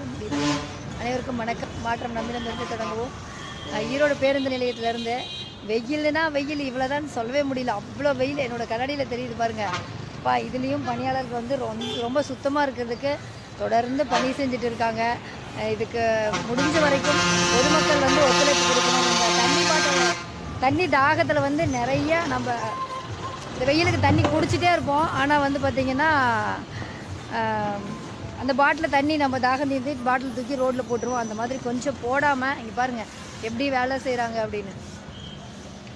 முடியுது அனைவருக்கும் வணக்கம். மாற்றம் நம்பிலிருந்து தொடங்குவோம். ஈரோடு பேருந்து நிலையத்திலேருந்து வெயில்னா வெயில் இவ்வளோதான் சொல்லவே முடியல. அவ்வளோ வெயில் என்னோட கண்ணாடியில் தெரியுது பாருங்கள் அப்பா இதுலேயும் பணியாளர்கள் வந்து ரொம்ப ரொம்ப சுத்தமாக இருக்கிறதுக்கு தொடர்ந்து பணி செஞ்சுட்டு இருக்காங்க. இதுக்கு முடிஞ்ச வரைக்கும் பொதுமக்கள் வந்து ஒத்துழைப்பு கொடுக்கணும். தண்ணி பாட்டில் தண்ணி தாகத்தில் வந்து நிறைய நம்ம இந்த வெயிலுக்கு தண்ணி குடிச்சிட்டே இருப்போம். ஆனால் வந்து பார்த்திங்கன்னா அந்த பாட்டில் தண்ணி நம்ம தாகம் தீர்ந்து பாட்டில் தூக்கி ரோட்டில் போட்டுருவோம். அந்த மாதிரி கொஞ்சம் போடாமல் இங்கே பாருங்கள் எப்படி வேலை செய்கிறாங்க அப்படின்னு.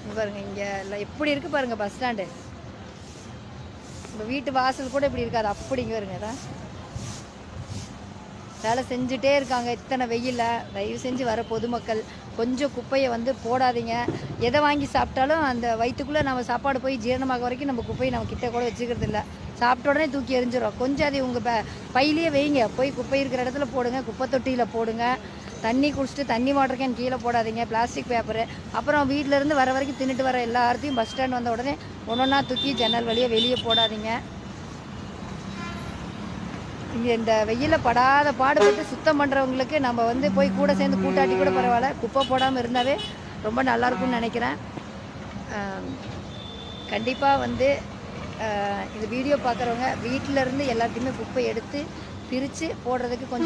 இங்கே பாருங்கள் இங்கே எல்லாம் எப்படி இருக்குது பாருங்கள் பஸ் ஸ்டாண்டு நம்ம வீட்டு வாசல் கூட இப்படி இருக்காது. அப்படி இங்கே வருங்க தான் வேலை செஞ்சுட்டே இருக்காங்க. இத்தனை வெயிலில். தயவு செஞ்சு வர பொதுமக்கள் கொஞ்சம் குப்பையை வந்து போடாதீங்க. எதை வாங்கி சாப்பிட்டாலும் அந்த வயிற்றுக்குள்ளே நம்ம சாப்பாடு போய் ஜீரணமாக வரைக்கும் நம்ம குப்பையை நம்ம கிட்ட கூட வச்சுக்கிறது இல்லை. சாப்பிட்ட உடனே தூக்கி எரிஞ்சிடும் கொஞ்சம் அதை உங்கள் ப பையிலேயே வைங்க. போய் குப்பை இருக்கிற இடத்துல போடுங்க. குப்பை தொட்டியில் போடுங்க. தண்ணி குடிச்சிட்டு தண்ணி வாட்டர் கேன் கீழே போடாதீங்க. Plastic paper. அப்புறம் வீட்டிலேருந்து இருந்து வர வரைக்கும் தின்னுட்டு வர எல்லாத்தையும் பஸ் ஸ்டாண்ட் வந்த உடனே ஒன்றா தூக்கி ஜன்னல் வழியாக வெளியே போடாதீங்க. இங்கே இந்த வெயிலில் படாத பாடுபட்டு சுத்தம் பண்ணுறவங்களுக்கு நம்ம வந்து போய் கூட சேர்ந்து கூட்டாட்டி கூட பரவாயில்ல. குப்பை போடாமல் இருந்தாவே ரொம்ப நல்லாயிருக்கும்னு நினைக்கிறேன். கண்டிப்பாக வந்து இந்த வீடியோ பார்க்குறவங்க வீட்டில் இருந்து எல்லாத்தையுமே குப்பை எடுத்து பிரித்து போடுறதுக்கு கொஞ்சம்